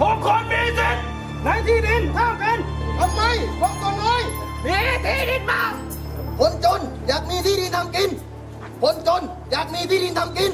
ทุกคนมีสิทธิ์ในที่ดินเท่ากันทำไมคนส่วนน้อยมีที่ดินมากคนจนอยากมีที่ดินทำกินคนจนอยากมีที่ดินทำกิน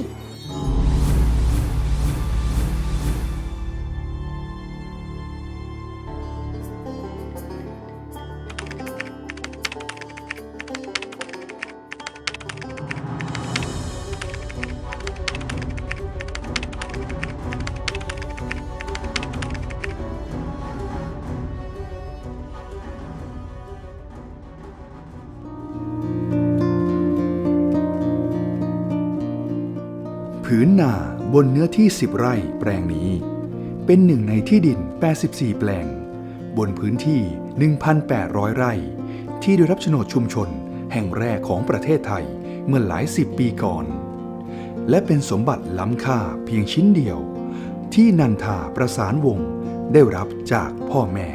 ผืนนาบนเนื้อที่ 10 ไร่แปลงนี้ เป็นหนึ่งในที่ดิน 84 แปลง บนพื้นที่ 1,800 ไร่ ที่ได้รับโฉนดชุมชน แห่งแรกของประเทศไทยเมื่อหลายสิบปีก่อน และเป็นสมบัติล้ำค่าเพียงชิ้นเดียว ที่นันทาประสานวงได้รับจากพ่อแม่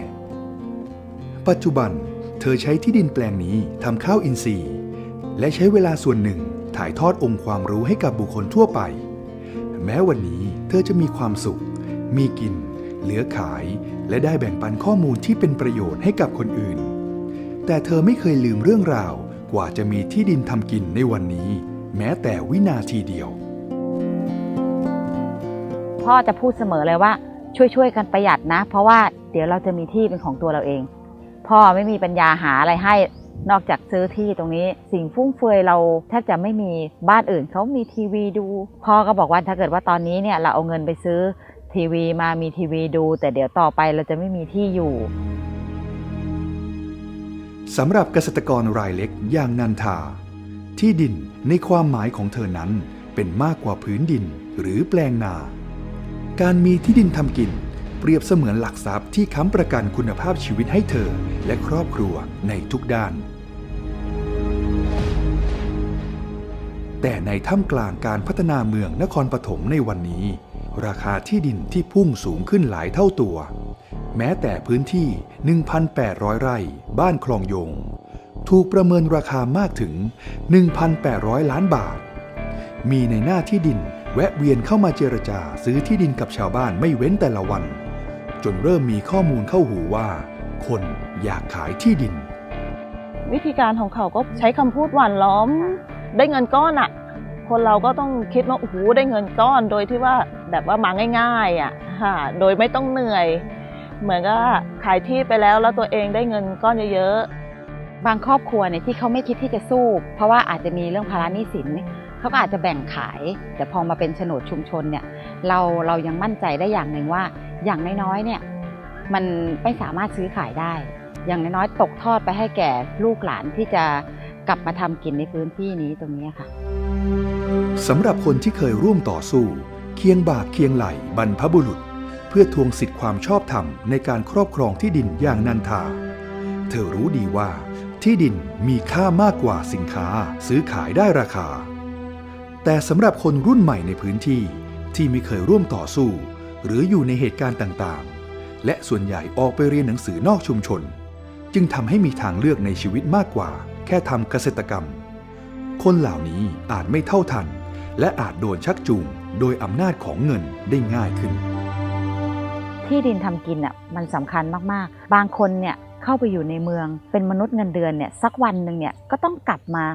ปัจจุบันเธอใช้ที่ดินแปลงนี้ทำข้าวอินทรีย์ และใช้เวลาส่วนหนึ่งถ่ายทอดองค์ความรู้ให้กับบุคคลทั่วไป แม้วันนี้เธอจะมีความสุข มีกิน เหลือขาย และได้แบ่งปันข้อมูลที่เป็นประโยชน์ให้กับคนอื่น แต่เธอไม่เคยลืมเรื่องราว กว่าจะมีที่ดินทำกินในวันนี้ แม้แต่วินาทีเดียว พ่อจะพูดเสมอเลยว่าช่วยๆกันประหยัดนะ เพราะว่าเดี๋ยวเราจะมีที่เป็นของตัวเราเอง พ่อไม่มีปัญญาหาอะไรให้ นอกจากซื้อที่ตรงนี้สิ่งฟุ่มเฟือยเราแทบจะไม่มีบ้านอื่นเขามีทีวีดู พ่อก็บอกว่าถ้าเกิดว่าตอนนี้เนี่ยเราเอาเงินไปซื้อทีวีมามีทีวีดู แต่เดี๋ยวต่อไปเราจะไม่มีที่อยู่สำหรับเกษตรกรรายเล็กอย่างนันทา ที่ดินในความหมายของเธอนั้นเป็นมากกว่าพื้นดินหรือแปลงนา การมีที่ดินทำกิน เปรียบเสมือนหลักทรัพย์ที่ค้ำประกันคุณภาพชีวิตให้เธอ และครอบครัวในทุกด้าน แต่ในท่ามกลางการพัฒนาเมืองนครปฐมในวันนี้ ราคาที่ดินที่พุ่งสูงขึ้นหลายเท่าตัว แม้แต่พื้นที่ 1,800 ไร่ บ้านคลองโยง ถูกประเมินราคามากถึง 1,800 ล้านบาท มีในหน้าที่ดินแวะเวียนเข้ามาเจรจาซื้อที่ดินกับชาวบ้านไม่เว้นแต่ละวัน จนเริ่มมีข้อมูลเข้าหูว่า คนอยากขายที่ดิน วิธีการของเขาก็ใช้คำพูดหวานล้อม ได้เงินก้อนอะ่ะคนเราก็ต้องคิดว่าโอ้โหได้เงินก้อนโดยที่ว่าแบบว่ามาง่ายๆอะ่ะค่ะโดยไม่ต้องเหนื่อย เหมือนกับขายที่ไปแล้วแล้วตัวเองได้เงินก้อนเยอะๆบางครอบครัวเนี่ยที่เขาไม่คิดที่จะสู้ เพราะว่าอาจจะมีเรื่องภาระหนี้สินเขาก็อาจจะแบ่งขาย แต่พอมาเป็นโฉนดชุมชนเนี่ยเราเรายังมั่นใจได้อย่างหนึ่งว่า อย่างน้อยๆเนี่ยมันไม่สามารถซื้อขายได้ อย่างน้อยๆตกทอดไปให้แก่ลูกหลานที่จะกลับมาทำกินในพื้นที่นี้ตรงนี้ค่ะสำหรับคนที่เคยร่วมต่อสู้ เคียงบ่าเคียงไหลบรรพบุรุษ เพื่อทวงสิทธิความชอบธรรมในการครอบครองที่ดินอย่างนันทา เธอรู้ดีว่า ที่ดินมีค่ามากกว่าสินค้าซื้อขายได้ราคา แต่สำหรับคนรุ่นใหม่ในพื้นที่ที่ไม่เคยร่วมต่อสู้ หรืออยู่ในเหตุการณ์ต่างๆ และส่วนใหญ่ออกไปเรียนหนังสือนอกชุมชน จึงทำให้มีทางเลือกในชีวิตมากกว่า แค่ทำเกษตรกรรม คนเหล่านี้อาจไม่เท่าทัน และอาจโดนชักจูงโดยอำนาจของเงินได้ง่ายขึ้น ที่ดินทำกินอะมันสำคัญมากๆ บางคนเนี่ยเข้าไปอยู่ในเมือง เป็นมนุษย์เงินเดือนเนี่ยสักวันหนึ่งเนี่ยก็ต้องกลับมา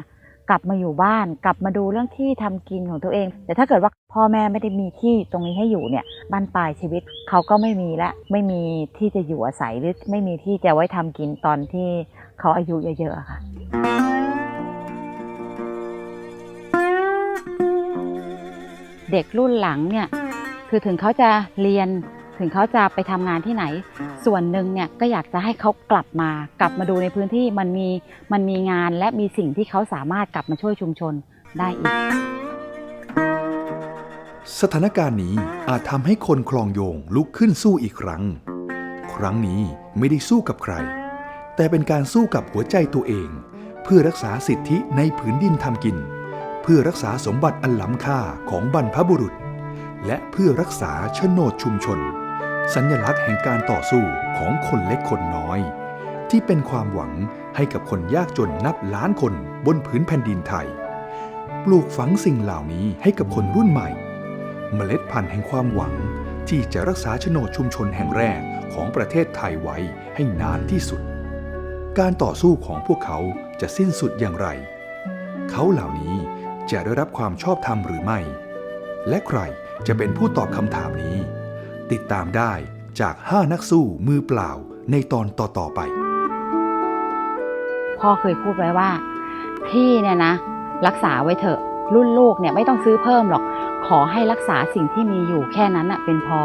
กลับมาอยู่บ้าน กลับมาดูเรื่องที่ทำกินของตัวเอง แต่ถ้าเกิดว่าพ่อแม่ไม่ได้มีที่ตรงนี้ให้อยู่เนี่ย บ้านปลายชีวิตเขาก็ไม่มีและไม่มีที่จะอยู่อาศัยหรือไม่มีที่จะไว้ทำกินตอนที่เขาอายุเยอะๆค่ะเด็กรุ่นหลังเนี่ยคือถึงเขาจะเรียนถึงเขาจะไปทำงานที่ไหน ส่วนหนึ่งเนี่ยก็อยากจะให้เขากลับมากลับมาดูในพื้นที่มันมีมันมีงานและมีสิ่งที่เขาสามารถกลับมาช่วยชุมชนได้อีก สถานการณ์นี้อาจทำให้คนคลองโยงลุกขึ้นสู้อีกครั้ง ครั้งนี้ไม่ได้สู้กับใคร แต่เป็นการสู้กับหัวใจตัวเอง เพื่อรักษาสิทธิในผืนดินทำกิน เพื่อรักษาสมบัติอันล้ำค่าของบรรพบุรุษ และเพื่อรักษาโฉนดชุมชน สัญลักษณ์แห่งการต่อสู้ของคนเล็กคนน้อย ที่เป็นความหวังให้กับคนยากจนนับล้านคนบนผืนแผ่นดินไทย ปลูกฝังสิ่งเหล่านี้ให้กับคนรุ่นใหม่ เมล็ดพันธุ์แห่งความหวัง ที่จะรักษาโฉนดชุมชนแห่งแรกของประเทศไทยไว้ให้นานที่สุด การต่อสู้ของพวกเขาจะสิ้นสุดอย่างไร เขาเหล่านี้จะได้รับความชอบธรรมหรือไม่ และใครจะเป็นผู้ตอบคำถามนี้ ติดตามได้จาก 5 นักสู้มือเปล่าในตอนต่อ ๆ ไป พ่อเคยพูดไว้ว่า ที่เนี่ยนะ รักษาไว้เถอะ รุ่นลูกเนี่ยไม่ต้องซื้อเพิ่มหรอก ขอให้รักษาสิ่งที่มีอยู่แค่นั้นน่ะเป็นพอ